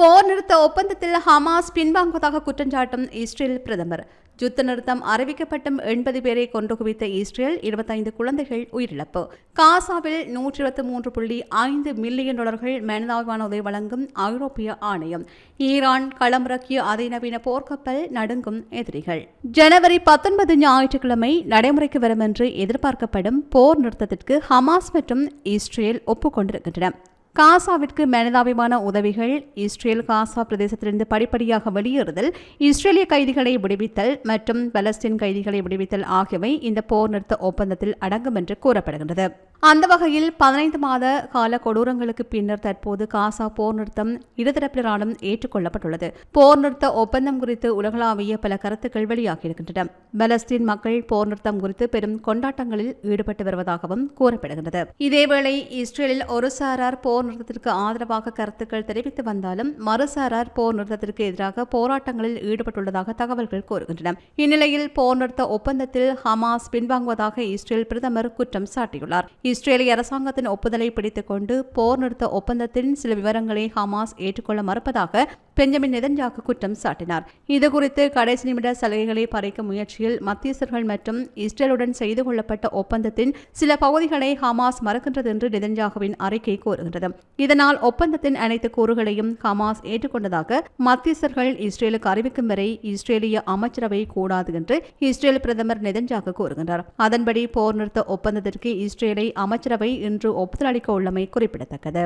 போர் நிறுத்த ஒப்பந்தத்தில் Hamas பின்வாங்குவதாக குற்றஞ்சாட்டும் Israel பிரதமர். யுத்த நிறுத்தம் அறிவிக்கப்பட்டும் எண்பது பேரை கொண்டு குவித்த இஸ்ரேல் இருபத்தைந்து குழந்தைகள் உயிரிழப்பு. காசாவில் நூற்றி இருபத்தி மூன்று புள்ளி ஐந்து மில்லியன் டாலர்கள் மனிதாபிமான உதவி வழங்கும் ஐரோப்பிய ஆணையம். ஈரான் களமிறக்கிய அதிநவீன போர்க்கப்பல் நடுங்கும் எதிரிகள். ஜனவரி பத்தொன்பது ஞாயிற்றுக்கிழமை நடைமுறைக்கு வரும் என்று எதிர்பார்க்கப்படும் போர் நிறுத்தத்திற்கு ஹமாஸ் மற்றும் இஸ்ரேல் ஒப்புக்கொண்டிருக்கின்றன. காசாவிற்கு மனிதாபிமான உதவிகள் இஸ்ரேல் காசா பிரதேசத்திலிருந்து படிப்படியாக வெளியேறுதல் இஸ்ரேலிய கைதிகளை விடுவித்தல் மற்றும் பலஸ்தீன் கைதிகளை விடுவித்தல் ஆகியவை இந்த போர் நிறுத்த ஒப்பந்தத்தில் அடங்கும் என்று கூறப்படுகின்றது. அந்த வகையில் பதினைந்து மாத கால கொடூரங்களுக்கு பின்னர் தற்போது காசா போர் நிறுத்தம் இருதரப்பினராலும் ஏற்றுக்கொள்ளப்பட்டுள்ளது. போர் நிறுத்த ஒப்பந்தம் குறித்து உலகளாவிய பல கருத்துக்கள் வெளியாகியிருக்கின்றன. பலஸ்தீன் மக்கள் போர் நிறுத்தம் குறித்து பெரும் கொண்டாட்டங்களில் ஈடுபட்டு வருவதாகவும் கூறப்படுகின்றது. இதேவேளை இஸ்ரேலில் ஒரு சாரார் போர் நிறுத்தத்திற்கு ஆதரவாக கருத்துக்கள் தெரிவித்து வந்தாலும் மறுசாரார் போர் நிறுத்தத்திற்கு எதிராக போராட்டங்களில் ஈடுபட்டுள்ளதாக தகவல்கள் கூறுகின்றன. இந்நிலையில் போர் நிறுத்த ஒப்பந்தத்தில் ஹமாஸ் பின்வாங்குவதாக இஸ்ரேல் பிரதமர் குற்றம் சாட்டியுள்ளார். இஸ்ரேலிய அரசாங்கத்தின் ஒப்புதலை பிடித்துக்கொண்டு போர் நிறுத்த ஒப்பந்தத்தின் சில விவரங்களை ஹமாஸ் ஏற்றுக்கொள்ள மறுப்பதாக பெஞ்சமின் நெதன்யாக்கு குற்றம் சாட்டினார். இதுகுறித்து கடைசி நிமிட சலுகைகளை பறிக்கும் முயற்சியில் மத்தியஸ்தர்கள் மற்றும் இஸ்ரேலுடன் செய்து கொள்ளப்பட்ட ஒப்பந்தத்தின் சில பகுதிகளை ஹமாஸ் மறுக்கின்றது என்று நெதன்யாகுவின் அறிக்கை கூறுகின்றது. இதனால் ஒப்பந்தத்தின் அனைத்து கூறுகளையும் ஹமாஸ் ஏற்றுக்கொண்டதாக மத்தியஸ்தர்கள் இஸ்ரேலுக்கு அறிவிக்கும் வரை இஸ்ரேலிய அமைச்சரவை கூடாது என்று இஸ்ரேல் பிரதமர் நெதன்யாகு கூறுகின்றார். அதன்படி போர் நிறுத்த ஒப்பந்தத்திற்கு இஸ்ரேலை அமைச்சரவை இன்று ஒப்புதல் அளிக்க உள்ளமை குறிப்பிடத்தக்கது.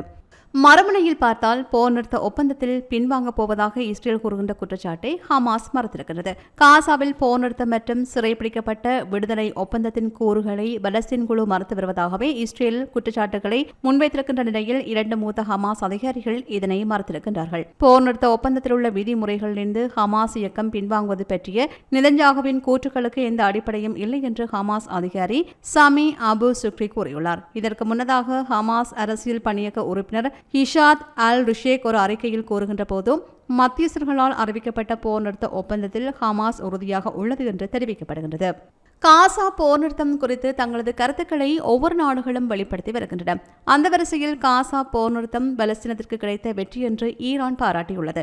மறுமுனையில் பார்த்தால் போர் நிறுத்த ஒப்பந்தத்தில் பின்வாங்கப் போவதாக இஸ்ரேல் கூறுகின்ற குற்றச்சாட்டை ஹமாஸ் மறுத்திருக்கிறது காசாவில் போர் நிறுத்தம் மற்றும் சிறைப்பிடிக்கப்பட்ட விடுதலை ஒப்பந்தத்தின் கூறுகளை பலஸ்தீன் குழு மறுத்து வருவதாகவே இஸ்ரேல் குற்றச்சாட்டுகளை முன்வைத்திருக்கின்ற நிலையில் இரண்டு மூத்த ஹமாஸ் அதிகாரிகள் இதனை மறுத்திருக்கின்றார்கள். போர் நிறுத்த ஒப்பந்தத்தில் உள்ள விதிமுறைகளிலிருந்து ஹமாஸ் இயக்கம் பின்வாங்குவது பற்றிய நிதஞ்சாகவின் கூற்றுக்களுக்கு எந்த அடிப்படையும் இல்லை என்று ஹமாஸ் அதிகாரி சமி அபு சுக்ரி கூறியுள்ளார். இதற்கு முன்னதாக ஹமாஸ் அரசியல் பணியக உறுப்பினர் ஹிஷாத் அல் ருஷேக் ஒரு அறிக்கையில் கூறுகின்ற போதும் மத்தியஸ்தர்களால் அறிவிக்கப்பட்ட போர் நிறுத்த ஒப்பந்தத்தில் ஹமாஸ் உறுதியாக உள்ளது என்று தெரிவிக்கப்படுகின்றது. காசா போர் நிறுத்தம் குறித்து தங்களது கருத்துக்களை ஒவ்வொரு நாடுகளும் வெளிப்படுத்தி வருகின்றன. அந்த வரிசையில் காசா போர் நிறுத்தம் பலஸ்தீனத்திற்கு கிடைத்த வெற்றி என்று ஈரான் பாராட்டியுள்ளது.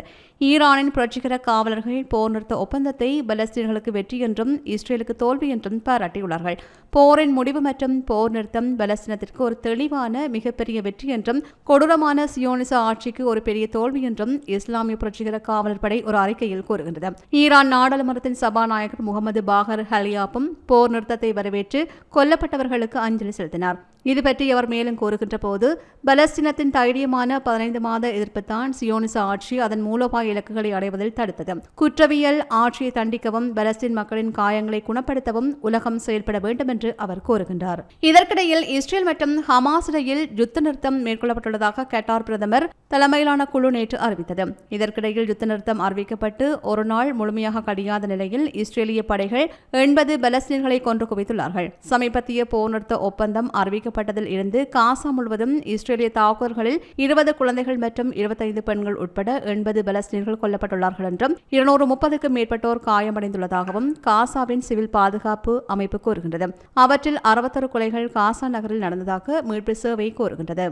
ஈரானின் புரட்சிகர காவலர்கள் போர் நிறுத்த ஒப்பந்தத்தை பலஸ்தீனர்களுக்கு வெற்றி என்றும் இஸ்ரேலுக்கு தோல்வி என்றும் பாராட்டியுள்ளார்கள். போரின் முடிவு மற்றும் போர் நிறுத்தம் பலஸ்தீனத்திற்கு ஒரு தெளிவான மிகப்பெரிய வெற்றி என்றும் கொடூரமான சியோனிச ஆட்சிக்கு ஒரு பெரிய தோல்வி என்றும் இஸ்லாமிய புரட்சிகர காவலர் படை ஒரு அறிக்கையில் கூறுகின்றது. ஈரான் நாடாளுமன்றத்தின் சபாநாயகர் முகமது பாகர் ஹலியாப்பும் போர் நிறுத்தத்தை வரவேற்று கொல்லப்பட்டவர்களுக்கு அஞ்சலி செலுத்தினார். இது பற்றி அவர் மேலும் கூறுகின்ற போது பலஸ்தீனத்தின் தைரியமான பதினைந்து மாத எதிர்ப்புத்தான் சியோனிச ஆட்சி அதன் மூலோபாய இலக்குகளை அடைவதில் தடுத்தது. குற்றவியல் ஆட்சியை தண்டிக்கவும் பலஸ்தீன் மக்களின் காயங்களை குணப்படுத்தவும் உலகம் செயல்பட வேண்டும் என்று அவர் கூறுகின்றார். இதற்கிடையில் இஸ்ரேல் மற்றும் ஹமாஸ் இடையில் யுத்த நிறுத்தம் மேற்கொள்ளப்பட்டுள்ளதாக கட்டார் பிரதமர் தலைமையிலான குழு நேற்று அறிவித்தது. இதற்கிடையில் யுத்த நிறுத்தம் அறிவிக்கப்பட்டு ஒரு நாள் முழுமையாக கடியாத நிலையில் இஸ்ரேலிய படைகள் எண்பது பலஸ்தீன்களை கொன்று குவித்துள்ளார்கள். சமீபத்திய போர் நிறுத்த ஒப்பந்தம் அறிவிக்க அறிவிக்கப்பட்டதில் இருந்து காசா முழுவதும் இஸ்ரேலிய தாக்குதல்களில் இருபது குழந்தைகள் மற்றும் இருபத்தைந்து பெண்கள் உட்பட எண்பது பலஸ்தீன்கள் கொல்லப்பட்டுள்ளார்கள் என்றும் இருநூறு முப்பதுக்கும் மேற்பட்டோர் காயமடைந்துள்ளதாகவும் காசாவின் சிவில் பாதுகாப்பு அமைப்பு கூறுகின்றது. அவற்றில் அறுபத்தொரு கொலைகள் காசா நகரில் நடந்ததாக மீட்பு சேவை கூறுகின்றது.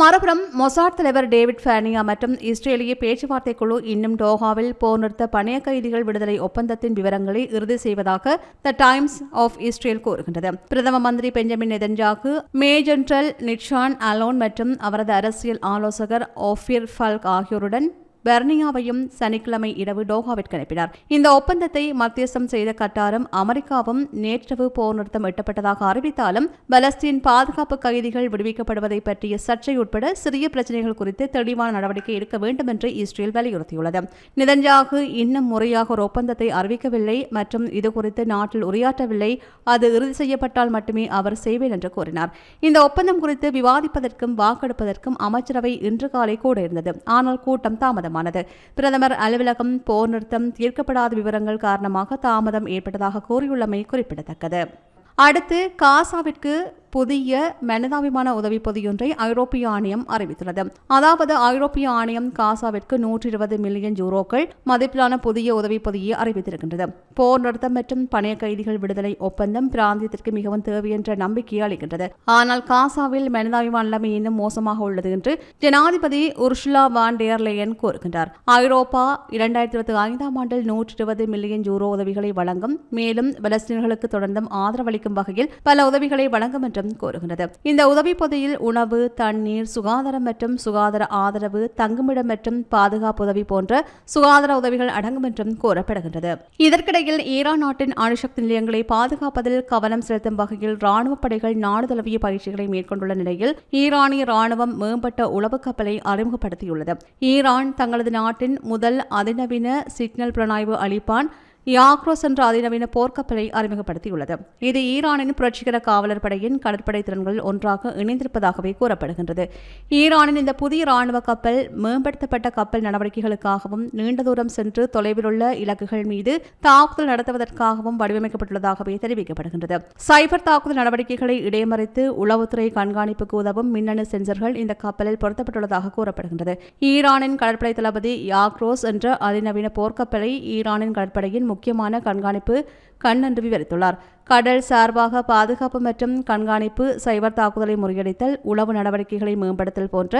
மறுபுறம் மொசாட் தலைவர் டேவிட் ஃபேனியா மற்றும் இஸ்ரேலிய பேச்சுவார்த்தை குழு இன்னும் டோஹாவில் போர் நிறுத்த பணைய கைதிகள் விடுதலை ஒப்பந்தத்தின் விவரங்களை இறுதி செய்வதாக த டைம்ஸ் ஆஃப் இஸ்ரேல் கூறுகின்றது. பிரதம மந்திரி பெஞ்சமின் நெதன்ஜாக்கு மேஜென்ட்ரல் நிட்ஷான் அலோன் மற்றும் அவரது அரசியல் ஆலோசகர் ஓஃபிர் ஃபல்க் ஆகியோருடன் பெர்னியாவையும் சனிக்கிழமை இரவு டோஹாவிற்கு அனுப்பினார் இந்த ஒப்பந்தத்தை மத்தியஸ்தம் செய்த கட்டாரம் அமெரிக்காவும் நேற்றிரவு போர் நிறுத்தம் எட்டப்பட்டதாக அறிவித்தாலும் பலஸ்தீன் பாதுகாப்பு கைதிகள் விடுவிக்கப்படுவதை பற்றிய சர்ச்சை உட்பட சிறிய பிரச்சனைகள் குறித்து தெளிவான நடவடிக்கை எடுக்க வேண்டும் என்று இஸ்ரேல் வலியுறுத்தியுள்ளது. நிதன்யாகு இன்னும் முறையாக ஒரு ஒப்பந்தத்தை அறிவிக்கவில்லை மற்றும் இதுகுறித்து நாட்டில் உரையாற்றவில்லை. அது இறுதி செய்யப்பட்டால் மட்டுமே அவர் செய்வேன் என்று கூறினார். இந்த ஒப்பந்தம் குறித்து விவாதிப்பதற்கும் வாக்கெடுப்பதற்கும் அமைச்சரவை இன்று காலை கூட இருந்தது ஆனால் கூட்டம் தாமதம். தாமதமானது பிரதமர் அலுவலகம் போர் நிறுத்தம் தீர்க்கப்படாத விவரங்கள் காரணமாக தாமதம் ஏற்பட்டதாக கூறியுள்ளமை குறிப்பிடத்தக்கது. அடுத்து காசாவிற்கு புதிய மனிதாபிமான உதவி பொதியொன்றை ஐரோப்பிய ஆணையம் அறிவித்துள்ளது. அதாவது ஐரோப்பிய ஆணையம் காசாவிற்கு நூற்றி இருபது மில்லியன் யூரோக்கள் மதிப்பிலான புதிய உதவி பொதியை அறிவித்திருக்கின்றது. போர் நடத்தம் மற்றும் பணைய கைதிகள் விடுதலை ஒப்பந்தம் பிராந்தியத்திற்கு மிகவும் தேவை என்ற நம்பிக்கையை அளிக்கின்றது. ஆனால் காசாவில் மனிதாபிமான நிலைமை இன்னும் மோசமாக உள்ளது என்று ஜனாதிபதி உர்ஷுலா வான் டேர்லேயன் கூறுகின்றார். ஐரோப்பா இரண்டாயிரத்தி இருபத்தி ஐந்தாம் ஆண்டில் நூற்றி இருபது மில்லியன் யூரோ உதவிகளை வழங்கும் மேலும் பலஸ்தீன்களுக்கு தொடர்ந்தும் ஆதரவளிக்கும் வகையில் பல உதவிகளை வழங்கும் என்றும் கூறுகிறது இந்த உதவி பொதியில் உணவு தண்ணீர் சுகாதாரம் மற்றும் சுகாதார ஆதரவு தங்குமிடம் மற்றும் பாதுகாப்பு உதவி போன்ற சுகாதார உதவிகள் அடங்கும் என்றும் கோரப்படுகின்றது இதற்கிடையில் ஈரான் நாட்டின் அணுசக்தி நிலையங்களை பாதுகாப்பதில் கவனம் செலுத்தும் வகையில் ராணுவ படைகள் நாடு தழுவிய பயிற்சிகளை மேற்கொண்டுள்ள நிலையில் ஈரானிய ராணுவம் மேம்பட்ட உளவு கப்பலை அறிமுகப்படுத்தியுள்ளது. ஈரான் தங்களது நாட்டின் முதல் அதிநவீன சிக்னல் புலனாய்வு அளிப்பான் யாக்ரோஸ் என்ற அதிநவீன போர்க்கப்பலை அறிமுகப்படுத்தியுள்ளது. இது ஈரானின் புரட்சிகர காவலர் படையின் கடற்படை திறன்களில் ஒன்றாக இணைந்திருப்பதாகவே கூறப்படுகின்றது. ஈரானின் இந்த புதிய ராணுவ கப்பல் மேம்படுத்தப்பட்ட கப்பல் நடவடிக்கைகளுக்காகவும் நீண்ட தூரம் சென்று தொலைவில் உள்ள இலக்குகள் மீது தாக்குதல் நடத்துவதற்காகவும் வடிவமைக்கப்பட்டுள்ளதாகவே தெரிவிக்கப்படுகின்றது. சைபர் தாக்குதல் நடவடிக்கைகளை இடைமறித்து உளவுத்துறை கண்காணிப்புக்கு உதவும் மின்னணு சென்சர்கள் இந்த கப்பலில் பொருத்தப்பட்டுள்ளதாக கூறப்படுகின்றது. ஈரானின் கடற்படை தளபதி யாக்ரோஸ் என்ற அதிநவீன போர்க்கப்பலை ஈரானின் கடற்படையின் முக்கியமான கண்காணிப்பு கண் என்று விவரித்துள்ளார் கடல் சார்பாக பாதுகாப்பு மற்றும் கண்காணிப்பு சைபர் தாக்குதலை முறியடித்தல் உளவு நடவடிக்கைகளை மேம்படுத்தல் போன்ற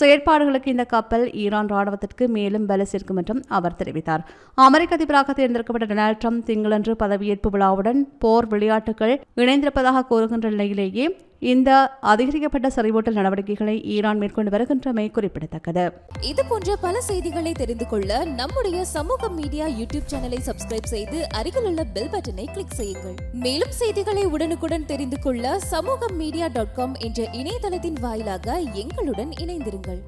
செயற்பாடுகளுக்கு இந்த கப்பல் ஈரான் ராணுவத்திற்கு மேலும் பல சேர்க்கும் என்றும் அவர் தெரிவித்தார். அமெரிக்க அதிபராக தேர்ந்தெடுக்கப்பட்ட டொனால்டு ட்ரம்ப் திங்களன்று பதவியேற்பு விழாவுடன் போர் விளையாட்டுகள் இணைந்திருப்பதாக கூறுகின்ற நிலையிலேயே இந்த அதிகரிக்கப்பட்ட செறிவூட்டல் நடவடிக்கைகளை ஈரான் மேற்கொண்டு வருகின்றமை குறிப்பிடத்தக்கது. இது போன்ற பல செய்திகளை தெரிந்து கொள்ள நம்முடைய சமூக மீடியா யூடியூப் சேனலை சப்ஸ்கிரைப் செய்து அருகில் உள்ள பெல் பட்டனை கிளிக் செய்யுங்கள். மேலும் செய்திகளை உடனுக்குடன் தெரிந்து கொள்ள சமூக மீடியா டாட் காம் என்ற இணையதளத்தின் வாயிலாக எங்களுடன் இணைந்திருங்கள்.